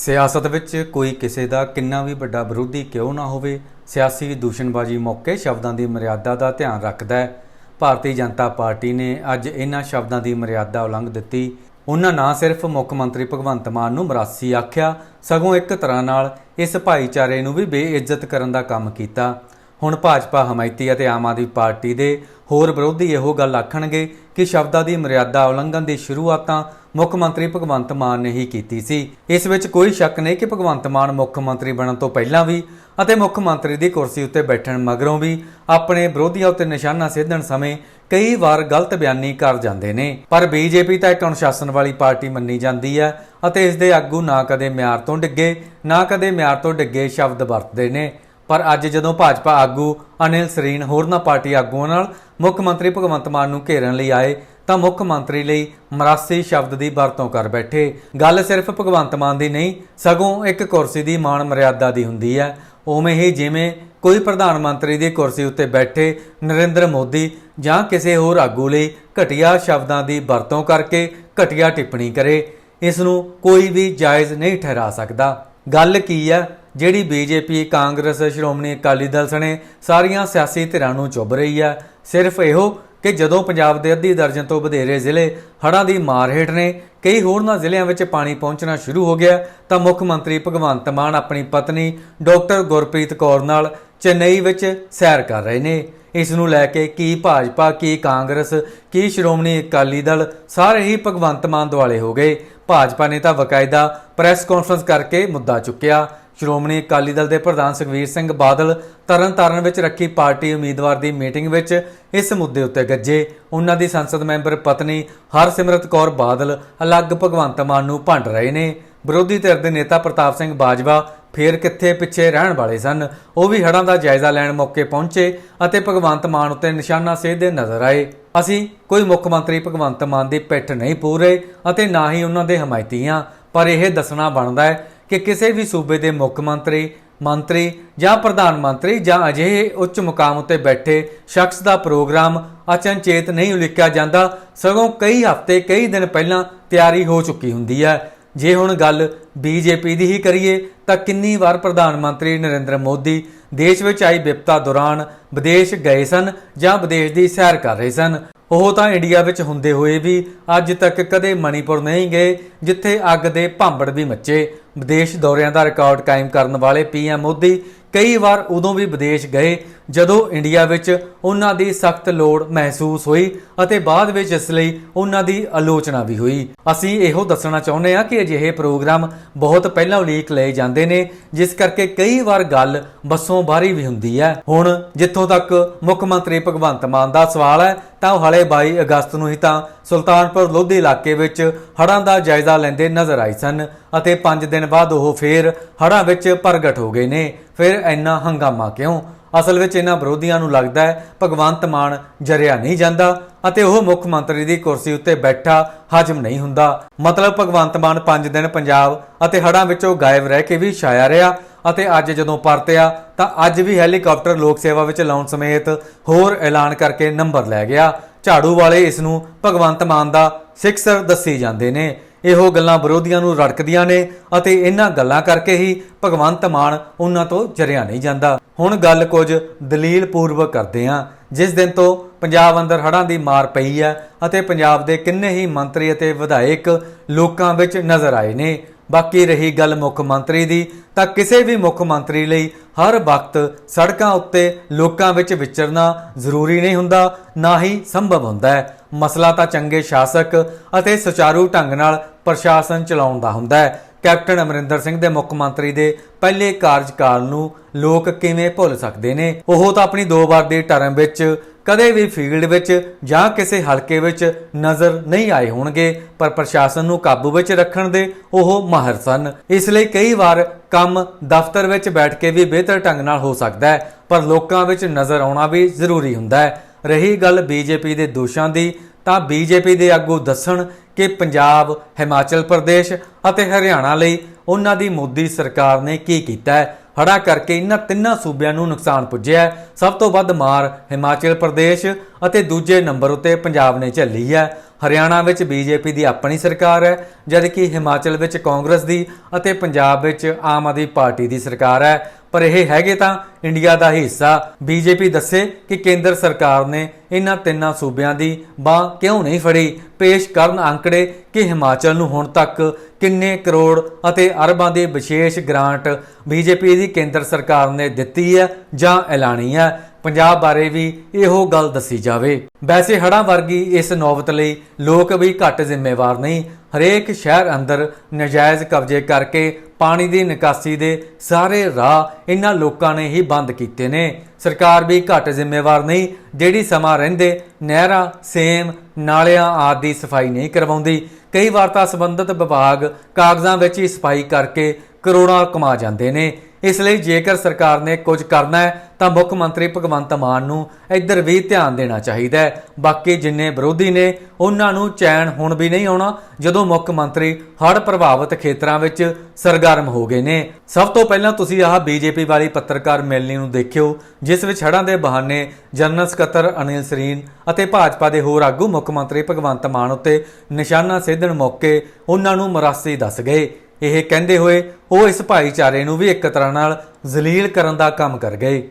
ਸਿਆਸਤ ਵਿੱਚ ਕੋਈ ਕਿਸੇ ਦਾ ਕਿੰਨਾ ਵੀ ਵੱਡਾ ਵਿਰੋਧੀ ਕਿਉਂ ਨਾ ਹੋਵੇ, ਸਿਆਸੀ ਦੂਸ਼ਣਬਾਜ਼ੀ ਮੌਕੇ ਸ਼ਬਦਾਂ ਦੀ ਮਰਿਆਦਾ ਦਾ ਧਿਆਨ ਰੱਖਦਾ ਹੈ। ਭਾਰਤੀ ਜਨਤਾ ਪਾਰਟੀ ਨੇ ਅੱਜ ਇਹਨਾਂ ਸ਼ਬਦਾਂ ਦੀ ਮਰਿਆਦਾ ਉਲੰਘ ਦਿੱਤੀ। ਉਹਨਾਂ ਨਾ ਸਿਰਫ ਮੁੱਖ ਮੰਤਰੀ ਭਗਵੰਤ ਮਾਨ ਨੂੰ ਮਰਾਸੀ ਆਖਿਆ, ਸਗੋਂ ਇੱਕ ਤਰ੍ਹਾਂ ਨਾਲ ਇਸ ਭਾਈਚਾਰੇ ਨੂੰ ਵੀ ਬੇਇੱਜ਼ਤ ਕਰਨ ਦਾ ਕੰਮ ਕੀਤਾ। ਹੁਣ ਭਾਜਪਾ ਹਮਾਇਤੀ ਅਤੇ ਆਮ ਆਦਮੀ ਪਾਰਟੀ ਦੇ ਹੋਰ ਵਿਰੋਧੀ ਇਹੋ ਗੱਲ ਆਖਣਗੇ ਕਿ ਸ਼ਬਦਾਂ ਦੀ ਮਰਿਆਦਾ ਉਲੰਘਣ ਦੀ ਸ਼ੁਰੂਆਤ ਤਾਂ ਮੁੱਖ ਮੰਤਰੀ ਭਗਵੰਤ ਮਾਨ ਨੇ ਹੀ ਕੀਤੀ ਸੀ। ਇਸ ਵਿੱਚ ਕੋਈ ਸ਼ੱਕ ਨਹੀਂ ਕਿ ਭਗਵੰਤ ਮਾਨ ਮੁੱਖ ਮੰਤਰੀ ਬਣਨ ਤੋਂ ਪਹਿਲਾਂ ਵੀ ਅਤੇ ਮੁੱਖ ਮੰਤਰੀ ਦੀ ਕੁਰਸੀ ਉੱਤੇ ਬੈਠਣ ਮਗਰੋਂ ਵੀ ਆਪਣੇ ਵਿਰੋਧੀਆਂ ਉੱਤੇ ਨਿਸ਼ਾਨਾ ਸਿੱਧਣ ਸਮੇਂ ਕਈ ਵਾਰ ਗਲਤ ਬਿਆਨੀ ਕਰ ਜਾਂਦੇ ਨੇ। ਪਰ ਬੀਜੇਪੀ ਤਾਂ ਇੱਕ ਅਨੁਸ਼ਾਸਨ ਵਾਲੀ ਪਾਰਟੀ ਮੰਨੀ ਜਾਂਦੀ ਹੈ ਅਤੇ ਇਸ ਦੇ ਆਗੂ ਨਾ ਕਦੇ ਮਿਆਰ ਤੋਂ ਡਿੱਗੇ, ਨਾ ਕਦੇ ਮਿਆਰ ਤੋਂ ਡਿੱਗੇ ਸ਼ਬਦ ਵਰਤਦੇ ਨੇ। ਪਰ ਅੱਜ ਜਦੋਂ ਭਾਜਪਾ ਆਗੂ ਅਨਿਲ ਸਰੀਨ ਹੋਰਨਾਂ ਪਾਰਟੀ ਆਗੂਆਂ ਨਾਲ ਮੁੱਖ ਮੰਤਰੀ ਭਗਵੰਤ ਮਾਨ ਨੂੰ ਘੇਰਨ ਲਈ ਆਏ ਤਾਂ ਮੁੱਖ ਮੰਤਰੀ ਲਈ ਮਰਾਸੀ ਸ਼ਬਦ ਦੀ ਵਰਤੋਂ ਕਰ ਬੈਠੇ। ਗੱਲ ਸਿਰਫ ਭਗਵੰਤ ਮਾਨ ਦੀ ਨਹੀਂ, ਸਗੋਂ ਇੱਕ ਕੁਰਸੀ ਦੀ ਮਾਣ ਮਰਿਆਦਾ ਦੀ ਹੁੰਦੀ ਹੈ। ਉਵੇਂ ਹੀ ਜਿਵੇਂ ਕੋਈ ਪ੍ਰਧਾਨ ਮੰਤਰੀ ਦੀ ਕੁਰਸੀ ਉੱਤੇ ਬੈਠੇ ਨਰਿੰਦਰ ਮੋਦੀ ਜਾਂ ਕਿਸੇ ਹੋਰ ਆਗੂ ਲਈ ਘਟੀਆ ਸ਼ਬਦਾਂ ਦੀ ਵਰਤੋਂ ਕਰਕੇ ਘਟੀਆ ਟਿੱਪਣੀ ਕਰੇ, ਇਸ ਨੂੰ ਕੋਈ ਵੀ ਜਾਇਜ਼ ਨਹੀਂ ਠਹਿਰਾ ਸਕਦਾ। ਗੱਲ ਕੀ ਹੈ ਜਿਹੜੀ ਬੀਜੇਪੀ, ਕਾਂਗਰਸ, ਸ਼੍ਰੋਮਣੀ ਅਕਾਲੀ ਦਲ ਸਣੇ ਸਾਰੀਆਂ ਸਿਆਸੀ ਧਿਰਾਂ ਨੂੰ ਚੁੱਭ ਰਹੀ ਹੈ ਸਿਰਫ ਇਹੋ ਕਿ ਜਦੋਂ ਪੰਜਾਬ ਦੇ ਅੱਧੀ ਦਰਜਨ ਤੋਂ ਵਧੇਰੇ ਜ਼ਿਲ੍ਹੇ ਹੜ੍ਹਾਂ ਦੀ ਮਾਰ ਹੇਠ ਨੇ, ਕਈ ਹੋਰਨਾਂ ਜ਼ਿਲ੍ਹਿਆਂ ਵਿੱਚ ਪਾਣੀ ਪਹੁੰਚਣਾ ਸ਼ੁਰੂ ਹੋ ਗਿਆ, ਤਾਂ ਮੁੱਖ ਮੰਤਰੀ ਭਗਵੰਤ ਮਾਨ ਆਪਣੀ ਪਤਨੀ ਡਾਕਟਰ ਗੁਰਪ੍ਰੀਤ ਕੌਰ ਨਾਲ ਚੇਨਈ ਵਿੱਚ ਸੈਰ ਕਰ ਰਹੇ ਨੇ। ਇਸ ਨੂੰ ਲੈ ਕੇ ਕੀ ਭਾਜਪਾ, ਕੀ ਕਾਂਗਰਸ, ਕੀ ਸ਼੍ਰੋਮਣੀ ਅਕਾਲੀ ਦਲ ਸਾਰੇ ਹੀ ਭਗਵੰਤ ਮਾਨ ਦੁਆਲੇ ਹੋ ਗਏ। ਭਾਜਪਾ ਨੇ ਤਾਂ ਵਕਾਇਦਾ ਪ੍ਰੈਸ ਕਾਨਫਰੰਸ ਕਰਕੇ ਮੁੱਦਾ ਚੁੱਕਿਆ। ਸ਼੍ਰੋਮਣੀ ਅਕਾਲੀ ਦਲ ਦੇ ਪ੍ਰਧਾਨ ਸੁਖਵੀਰ ਸਿੰਘ ਬਾਦਲ ਤਰਨਤਾਰਨ ਵਿੱਚ ਰੱਖੀ ਪਾਰਟੀ ਉਮੀਦਵਾਰ ਦੀ ਮੀਟਿੰਗ ਵਿੱਚ ਇਸ ਮੁੱਦੇ ਉੱਤੇ ਗੱਜੇ। ਉਹਨਾਂ ਦੀ ਸੰਸਦ ਮੈਂਬਰ ਪਤਨੀ ਹਰਸਿਮਰਤ ਕੌਰ ਬਾਦਲ ਅਲੱਗ ਭਗਵੰਤ ਮਾਨ ਨੂੰ ਭੰਡ ਰਹੇ ਨੇ। ਵਿਰੋਧੀ ਧਿਰ ਦੇ ਨੇਤਾ ਪ੍ਰਤਾਪ ਸਿੰਘ ਬਾਜਵਾ ਫੇਰ ਕਿੱਥੇ ਪਿੱਛੇ ਰਹਿਣ ਵਾਲੇ ਸਨ? ਉਹ ਵੀ ਹੜ੍ਹਾਂ ਦਾ ਜਾਇਜ਼ਾ ਲੈਣ ਮੌਕੇ ਪਹੁੰਚੇ ਅਤੇ ਭਗਵੰਤ ਮਾਨ ਉੱਤੇ ਨਿਸ਼ਾਨਾ ਸੇਧਦੇ ਨਜ਼ਰ ਆਏ। ਅਸੀਂ ਕੋਈ ਮੁੱਖ ਮੰਤਰੀ ਭਗਵੰਤ ਮਾਨ ਦੀ ਪਿੱਠ ਨਹੀਂ ਪੂਰੇ ਅਤੇ ਨਾ ਹੀ ਉਹਨਾਂ ਦੇ ਹਮਾਇਤੀ ਹਾਂ, ਪਰ ਇਹ ਦੱਸਣਾ ਬਣਦਾ ਹੈ ਕਿ ਕਿਸੇ ਵੀ ਸੂਬੇ ਦੇ ਮੁੱਖ ਮੰਤਰੀ ਮੰਤਰੀ ਜਾਂ ਪ੍ਰਧਾਨ ਮੰਤਰੀ ਜਾਂ ਅਜਿਹੇ ਉੱਚ ਮੁਕਾਮ ਉੱਤੇ ਬੈਠੇ ਸ਼ਖਸ ਦਾ ਪ੍ਰੋਗਰਾਮ ਅਚਨਚੇਤ ਨਹੀਂ ਉਲੀਕਿਆ ਜਾਂਦਾ, ਸਗੋਂ ਕਈ ਹਫ਼ਤੇ, ਕਈ ਦਿਨ ਪਹਿਲਾਂ ਤਿਆਰੀ ਹੋ ਚੁੱਕੀ ਹੁੰਦੀ ਹੈ। ਜੇ ਹੁਣ ਗੱਲ ਬੀਜੇਪੀ ਦੀ ਹੀ ਕਰੀਏ, ਤਾਂ ਕਿੰਨੀ ਵਾਰ ਪ੍ਰਧਾਨ ਮੰਤਰੀ ਨਰਿੰਦਰ ਮੋਦੀ ਦੇਸ਼ ਵਿੱਚ ਆਈ ਵਿਪਤਾ ਦੌਰਾਨ ਵਿਦੇਸ਼ ਗਏ ਸਨ ਜਾਂ ਵਿਦੇਸ਼ ਦੀ ਸੈਰ ਕਰ ਰਹੇ ਸਨ? ਉਹ ਤਾਂ ਇੰਡੀਆ ਵਿੱਚ ਹੁੰਦੇ ਹੋਏ ਵੀ ਅੱਜ ਤੱਕ ਕਦੇ ਮਣੀਪੁਰ ਨਹੀਂ ਗਏ, ਜਿੱਥੇ ਅੱਗ ਦੇ ਭਾਂਬੜ ਵੀ ਮੱਚੇ। ਵਿਦੇਸ਼ ਦੌਰਿਆਂ ਦਾ ਰਿਕਾਰਡ ਕਾਇਮ ਕਰਨ ਵਾਲੇ ਪੀਐਮ ਮੋਦੀ ਕਈ ਵਾਰ ਉਦੋਂ ਵੀ ਵਿਦੇਸ਼ ਗਏ ਜਦੋਂ ਇੰਡੀਆ ਵਿੱਚ ਉਹਨਾਂ ਦੀ ਸਖਤ ਲੋੜ ਮਹਿਸੂਸ ਹੋਈ ਅਤੇ ਬਾਅਦ ਵਿੱਚ ਇਸ ਲਈ ਉਹਨਾਂ ਦੀ ਆਲੋਚਨਾ ਵੀ ਹੋਈ। ਅਸੀਂ ਇਹੋ ਦੱਸਣਾ ਚਾਹੁੰਦੇ ਹਾਂ ਕਿ ਅਜਿਹੇ ਪ੍ਰੋਗਰਾਮ ਬਹੁਤ ਪਹਿਲਾਂ ਉਲੀਕ ਲਏ ਜਾਂਦੇ ਨੇ, ਜਿਸ ਕਰਕੇ ਕਈ ਵਾਰ ਗੱਲ ਬੱਸੋਂ ਬਾਹਰੀ ਵੀ ਹੁੰਦੀ ਹੈ। ਹੁਣ ਜਿੱਥੋਂ ਤੱਕ ਮੁੱਖ ਮੰਤਰੀ ਭਗਵੰਤ ਮਾਨ ਦਾ ਸਵਾਲ ਹੈ, ਤਾਂ ਉਹ ਹਲੇ 22 ਅਗਸਤ ਨੂੰ ਹੀ ਤਾਂ ਸੁਲਤਾਨਪੁਰ ਲੋਧੀ ਇਲਾਕੇ ਵਿੱਚ ਹੜ੍ਹਾਂ ਦਾ ਜਾਇਜ਼ਾ ਲੈਂਦੇ ਨਜ਼ਰ ਆਏ ਸਨ। ਅਤੇ 5 ਦਿਨ ਬਾਅਦ ਉਹ ਫੇਰ ਹੜ੍ਹਾਂ ਵਿੱਚ ਪ੍ਰਗਟ ਹੋ ਗਏ ਨੇ। ਫਿਰ ਇੰਨਾ ਹੰਗਾਮਾ ਕਿਉਂ? ਅਸਲ ਵਿੱਚ ਇਹਨਾਂ ਵਿਰੋਧੀਆਂ ਨੂੰ ਲੱਗਦਾ ਹੈ ਭਗਵੰਤ ਮਾਨ ਜਰਿਆ ਨਹੀਂ ਜਾਂਦਾ ਅਤੇ ਉਹ ਮੁੱਖ ਮੰਤਰੀ ਦੀ ਕੁਰਸੀ ਉੱਤੇ ਬੈਠਾ ਹਜਮ ਨਹੀਂ ਹੁੰਦਾ। ਮਤਲਬ ਭਗਵੰਤ ਮਾਨ 5 ਦਿਨ ਪੰਜਾਬ ਅਤੇ ਹੜ੍ਹਾਂ ਵਿੱਚੋਂ ਗਾਇਬ ਰਹਿ ਕੇ ਵੀ ਛਾਇਆ ਰਿਹਾ ਅਤੇ ਅੱਜ ਜਦੋਂ ਪਰਤਿਆ ਤਾਂ ਅੱਜ ਵੀ ਹੈਲੀਕਾਪਟਰ ਲੋਕ ਸੇਵਾ ਵਿੱਚ ਲਾਉਣ ਸਮੇਤ ਹੋਰ ਐਲਾਨ ਕਰਕੇ ਨੰਬਰ ਲੈ ਗਿਆ। ਝਾੜੂ ਵਾਲੇ ਇਸ ਨੂੰ ਭਗਵੰਤ ਮਾਨ ਦਾ ਸਿਕਸਰ ਦੱਸੀ ਜਾਂਦੇ ਨੇ। ਇਹੋ ਗੱਲਾਂ ਵਿਰੋਧੀਆਂ ਨੂੰ ਰੜਕਦੀਆਂ ਨੇ ਅਤੇ ਇਹਨਾਂ ਗੱਲਾਂ ਕਰਕੇ ਹੀ ਭਗਵੰਤ ਮਾਨ ਉਹਨਾਂ ਤੋਂ ਜਰਿਆ ਨਹੀਂ ਜਾਂਦਾ। ਹੁਣ ਗੱਲ ਕੁਝ ਦਲੀਲ ਪੂਰਵਕ ਕਰਦੇ ਹਾਂ। ਜਿਸ ਦਿਨ ਤੋਂ ਪੰਜਾਬ ਅੰਦਰ ਹੜ੍ਹਾਂ ਦੀ ਮਾਰ ਪਈ ਹੈ ਅਤੇ ਪੰਜਾਬ ਦੇ ਕਿੰਨੇ ਹੀ ਮੰਤਰੀ ਅਤੇ ਵਿਧਾਇਕ ਲੋਕਾਂ ਵਿੱਚ ਨਜ਼ਰ ਆਏ ਨੇ। ਬਾਕੀ ਰਹੀ ਗੱਲ ਮੁੱਖ ਮੰਤਰੀ ਦੀ, ਤਾਂ ਕਿਸੇ ਵੀ ਮੁੱਖ ਮੰਤਰੀ ਲਈ ਹਰ ਵਕਤ ਸੜਕਾਂ ਉੱਤੇ ਲੋਕਾਂ ਵਿੱਚ ਵਿਚਰਨਾ ਜ਼ਰੂਰੀ ਨਹੀਂ ਹੁੰਦਾ, ਨਾ ਹੀ ਸੰਭਵ ਹੁੰਦਾ ਹੈ। ਮਸਲਾ ਤਾਂ ਚੰਗੇ ਸ਼ਾਸਕ ਅਤੇ ਸੁਚਾਰੂ ਢੰਗ ਨਾਲ ਪ੍ਰਸ਼ਾਸਨ ਚਲਾਉਣ ਦਾ ਹੁੰਦਾ ਹੈ। ਕੈਪਟਨ ਅਮਰਿੰਦਰ ਸਿੰਘ ਦੇ ਮੁੱਖ ਮੰਤਰੀ ਦੇ ਪਹਿਲੇ ਕਾਰਜਕਾਲ ਨੂੰ ਲੋਕ ਕਿਵੇਂ ਭੁੱਲ ਸਕਦੇ ਨੇ? ਉਹ ਤਾਂ ਆਪਣੀ ਦੋ ਵਾਰ ਦੀ ਟਰਮ ਵਿੱਚ ਕਦੇ ਵੀ ਫੀਲਡ ਵਿੱਚ ਜਾਂ ਕਿਸੇ ਹਲਕੇ ਵਿੱਚ ਨਜ਼ਰ ਨਹੀਂ ਆਏ ਹੋਣਗੇ, ਪਰ ਪ੍ਰਸ਼ਾਸਨ ਨੂੰ ਕਾਬੂ ਵਿੱਚ ਰੱਖਣ ਦੇ ਉਹ ਮਾਹਰ ਸਨ। ਇਸ ਲਈ ਕਈ ਵਾਰ ਕੰਮ ਦਫ਼ਤਰ ਵਿੱਚ ਬੈਠ ਕੇ ਵੀ ਬਿਹਤਰ ਢੰਗ ਨਾਲ ਹੋ ਸਕਦਾ ਹੈ, ਪਰ ਲੋਕਾਂ ਵਿੱਚ ਨਜ਼ਰ ਆਉਣਾ ਵੀ ਜ਼ਰੂਰੀ ਹੁੰਦਾ ਹੈ। ਰਹੀ ਗੱਲ ਬੀਜੇਪੀ ਦੇ ਦੋਸ਼ਾਂ ਦੀ, ਤਾਂ ਬੀਜੇਪੀ ਦੇ ਆਗੂ ਦੱਸਣ ਕਿ ਪੰਜਾਬ, ਹਿਮਾਚਲ ਪ੍ਰਦੇਸ਼ ਅਤੇ ਹਰਿਆਣਾ ਲਈ ਉਹਨਾਂ ਦੀ ਮੋਦੀ ਸਰਕਾਰ ਨੇ ਕੀ ਕੀਤਾ ਹੈ ਹੜਾ ਕਰਕੇ ਇਹਨਾਂ ਤਿੰਨਾਂ ਸੂਬਿਆਂ ਨੂੰ ਨੁਕਸਾਨ ਪੁੱਜਿਆ ਸਭ ਤੋਂ ਵੱਧ ਮਾਰ ਹਿਮਾਚਲ ਪ੍ਰਦੇਸ਼ ਅਤੇ ਦੂਜੇ ਨੰਬਰ ਉੱਤੇ ਪੰਜਾਬ ਨੇ ਝੱਲੀ ਹੈ। ਹਰਿਆਣਾ ਵਿੱਚ ਬੀਜੇਪੀ ਦੀ ਆਪਣੀ ਸਰਕਾਰ ਹੈ, ਜਦਕਿ ਹਿਮਾਚਲ ਵਿੱਚ ਕਾਂਗਰਸ ਦੀ ਅਤੇ ਪੰਜਾਬ ਵਿੱਚ ਆਮ ਆਦਮੀ ਪਾਰਟੀ ਦੀ ਸਰਕਾਰ ਹੈ। ਪਰ ਇਹ ਹੈਗੇ ਤਾਂ ਇੰਡੀਆ ਦਾ ਹੀ ਹਿੱਸਾ। ਬੀਜੇਪੀ ਦੱਸੇ ਕਿ ਕੇਂਦਰ ਸਰਕਾਰ ਨੇ ਇਹਨਾਂ ਤਿੰਨਾਂ ਸੂਬਿਆਂ ਦੀ ਬਾਹ ਕਿਉਂ ਨਹੀਂ ਫੜੀ? ਪੇਸ਼ ਕਰਨ ਅੰਕੜੇ ਕਿ ਹਿਮਾਚਲ ਨੂੰ ਹੁਣ ਤੱਕ ਕਿੰਨੇ ਕਰੋੜ ਅਤੇ ਅਰਬਾਂ ਦੀ ਵਿਸ਼ੇਸ਼ ਗ੍ਰਾਂਟ ਬੀਜੇਪੀ ਦੀ ਕੇਂਦਰ ਸਰਕਾਰ ਨੇ ਦਿੱਤੀ ਹੈ ਜਾਂ ਐਲਾਨੀ ਹੈ ਪੰਜਾਬ ਬਾਰੇ ਵੀ ਇਹੋ ਗੱਲ ਦੱਸੀ ਜਾਵੇ। ਵੈਸੇ ਹੜ੍ਹਾਂ ਵਰਗੀ ਇਸ ਨੌਬਤ ਲਈ ਲੋਕ ਵੀ ਘੱਟ ਜ਼ਿੰਮੇਵਾਰ ਨਹੀਂ। ਹਰੇਕ ਸ਼ਹਿਰ ਅੰਦਰ ਨਜਾਇਜ਼ ਕਬਜ਼ੇ ਕਰਕੇ ਪਾਣੀ ਦੀ ਨਿਕਾਸੀ ਦੇ ਸਾਰੇ ਰਾਹ ਇਹਨਾਂ ਲੋਕਾਂ ਨੇ ਹੀ ਬੰਦ ਕੀਤੇ ਨੇ। ਸਰਕਾਰ ਵੀ ਘੱਟ ਜ਼ਿੰਮੇਵਾਰ ਨਹੀਂ, ਜਿਹੜੀ ਸਮਾਂ ਰਹਿੰਦੇ ਨਹਿਰਾਂ, ਸੇਮ, ਨਾਲਿਆਂ ਆਦਿ ਦੀ ਸਫ਼ਾਈ ਨਹੀਂ ਕਰਵਾਉਂਦੀ। ਕਈ ਵਾਰ ਤਾਂ ਸੰਬੰਧਿਤ ਵਿਭਾਗ ਕਾਗਜ਼ਾਂ ਵਿੱਚ ਹੀ ਸਫ਼ਾਈ ਕਰਕੇ ਕਰੋੜਾਂ ਕਮਾ ਜਾਂਦੇ ਨੇ। ਇਸ ਲਈ ਜੇਕਰ ਸਰਕਾਰ ਨੇ ਕੁਝ ਕਰਨਾ ਹੈ, ਤਾਂ ਮੁੱਖ ਮੰਤਰੀ ਭਗਵੰਤ ਮਾਨ ਨੂੰ ਇੱਧਰ ਵੀ ਧਿਆਨ ਦੇਣਾ ਚਾਹੀਦਾ ਹੈ। ਬਾਕੀ ਜਿੰਨੇ ਵਿਰੋਧੀ ਨੇ, ਉਹਨਾਂ ਨੂੰ ਚੈਨ ਹੁਣ ਵੀ ਨਹੀਂ ਆਉਣਾ, ਜਦੋਂ ਮੁੱਖ ਮੰਤਰੀ ਹੜ੍ਹ ਪ੍ਰਭਾਵਿਤ ਖੇਤਰਾਂ ਵਿੱਚ ਸਰਗਰਮ ਹੋ ਗਏ ਨੇ। ਸਭ ਤੋਂ ਪਹਿਲਾਂ ਤੁਸੀਂ ਆਹ ਬੀਜੇਪੀ ਵਾਲੀ ਪੱਤਰਕਾਰ ਮਿਲਣੀ ਨੂੰ ਦੇਖਿਓ, ਜਿਸ ਵਿੱਚ ਹੜ੍ਹਾਂ ਦੇ ਬਹਾਨੇ ਜਨਰਲ ਸਕੱਤਰ ਅਨਿਲ ਸਰੀਨ ਅਤੇ ਭਾਜਪਾ ਦੇ ਹੋਰ ਆਗੂ ਮੁੱਖ ਮੰਤਰੀ ਭਗਵੰਤ ਮਾਨ ਉੱਤੇ ਨਿਸ਼ਾਨਾ ਸਿੱਧਣ ਮੌਕੇ ਉਹਨਾਂ ਨੂੰ ਮਰਾਸੀ ਦੱਸ ਗਏ। ਇਹ ਕਹਿੰਦੇ ਹੋਏ ਉਹ ਇਸ ਭਾਈਚਾਰੇ ਨੂੰ ਵੀ ਇੱਕ ਤਰ੍ਹਾਂ ਨਾਲ ਜ਼ਲੀਲ ਕਰਨ ਦਾ ਕੰਮ ਕਰ ਗਏ।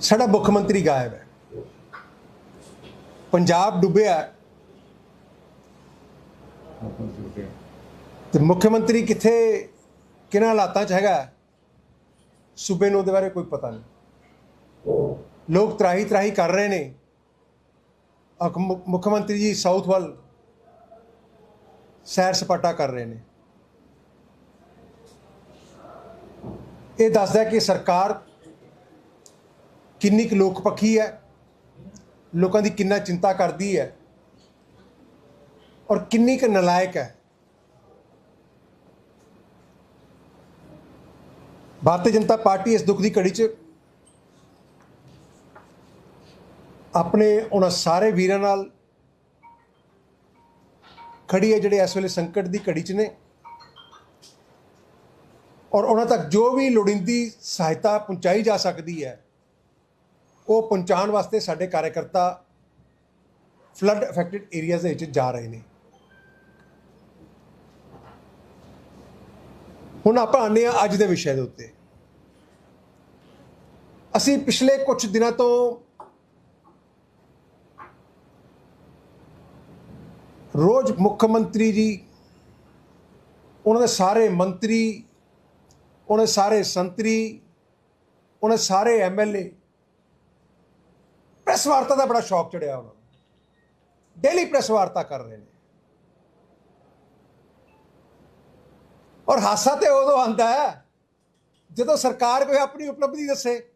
ਸਾਡਾ ਮੁੱਖ ਮੰਤਰੀ ਗਾਇਬ ਹੈ। ਪੰਜਾਬ ਡੁੱਬਿਆ ਹੈ। ਤੇ ਮੁੱਖ ਮੰਤਰੀ ਕਿੱਥੇ, ਕਿਹਨਾਂ ਹਾਲਾਤਾਂ 'ਚ ਹੈਗਾ ਸੂਬੇ ਨੂੰ ਉਹਦੇ ਬਾਰੇ ਕੋਈ ਪਤਾ ਨਹੀਂ। ਲੋਕ ਤਰਾਹੀ ਤਰਾਹੀ ਕਰ ਰਹੇ ਨੇ। ਅਕ- ਮੁੱਖ ਮੰਤਰੀ ਜੀ ਸਾਊਥ ਵੱਲ ਸੈਰ ਸਪਾਟਾ ਕਰ ਰਹੇ ਨੇ। ਇਹ ਦੱਸਦਾ ਕਿ ਸਰਕਾਰ ਕਿੰਨੀ ਕੁ ਲੋਕ ਪੱਖੀ ਹੈ, ਲੋਕਾਂ ਦੀ ਕਿੰਨਾ ਚਿੰਤਾ ਕਰਦੀ ਹੈ ਔਰ ਕਿੰਨੀ ਕੁ ਨਲਾਇਕ ਹੈ। ਭਾਰਤੀ ਜਨਤਾ ਪਾਰਟੀ ਇਸ ਦੁੱਖ ਦੀ ਘੜੀ 'ਚ ਆਪਣੇ ਉਹਨਾਂ ਸਾਰੇ ਵੀਰਾਂ ਨਾਲ ਖੜੀ ਹੈ, ਜਿਹੜੇ ਇਸ ਵੇਲੇ ਸੰਕਟ ਦੀ ਘੜੀ 'ਚ ਨੇ। ਔਰ ਉਹਨਾਂ ਤੱਕ ਜੋ ਵੀ ਲੋੜੀਂਦੀ ਸਹਾਇਤਾ ਪਹੁੰਚਾਈ ਜਾ ਸਕਦੀ ਹੈ, ਉਹ ਪਹੁੰਚਾਉਣ ਵਾਸਤੇ ਸਾਡੇ ਕਾਰਜਕਰਤਾ ਫਲੱਡ ਅਫੈਕਟਡ ਏਰੀਆਜ਼ ਦੇ ਵਿੱਚ ਜਾ ਰਹੇ ਨੇ। ਹੁਣ ਆਪਾਂ ਆਉਂਦੇ ਹਾਂ ਅੱਜ ਦੇ ਵਿਸ਼ੇ ਦੇ ਉੱਤੇ। ਅਸੀਂ ਪਿਛਲੇ ਕੁਝ ਦਿਨਾਂ ਤੋਂ ਰੋਜ਼ ਮੁੱਖ ਮੰਤਰੀ ਜੀ, ਉਹਨਾਂ ਦੇ ਸਾਰੇ ਮੰਤਰੀ ਉਹਨੇ ਸਾਰੇ ਸੰਤਰੀ, ਉਹਨਾਂ ਦੇ ਸਾਰੇ ਐਮਐਲਏ ਪ੍ਰੈਸ ਵਾਰਤਾ ਦਾ ਬੜਾ ਸ਼ੌਕ ਚੜਿਆ ਉਹਨਾਂ ਨੂੰ। ਡੇਲੀ ਪ੍ਰੈਸ ਵਾਰਤਾ ਕਰ ਰਹੇ ਨੇ। ਔਰ ਹਾਸਾ ਤੇ ਉਦੋਂ ਆਂਦਾ ਹੈ, ਜਦੋਂ ਸਰਕਾਰ ਕੋਈ ਆਪਣੀ ਉਪਲਬਧੀ ਦੱਸੇ।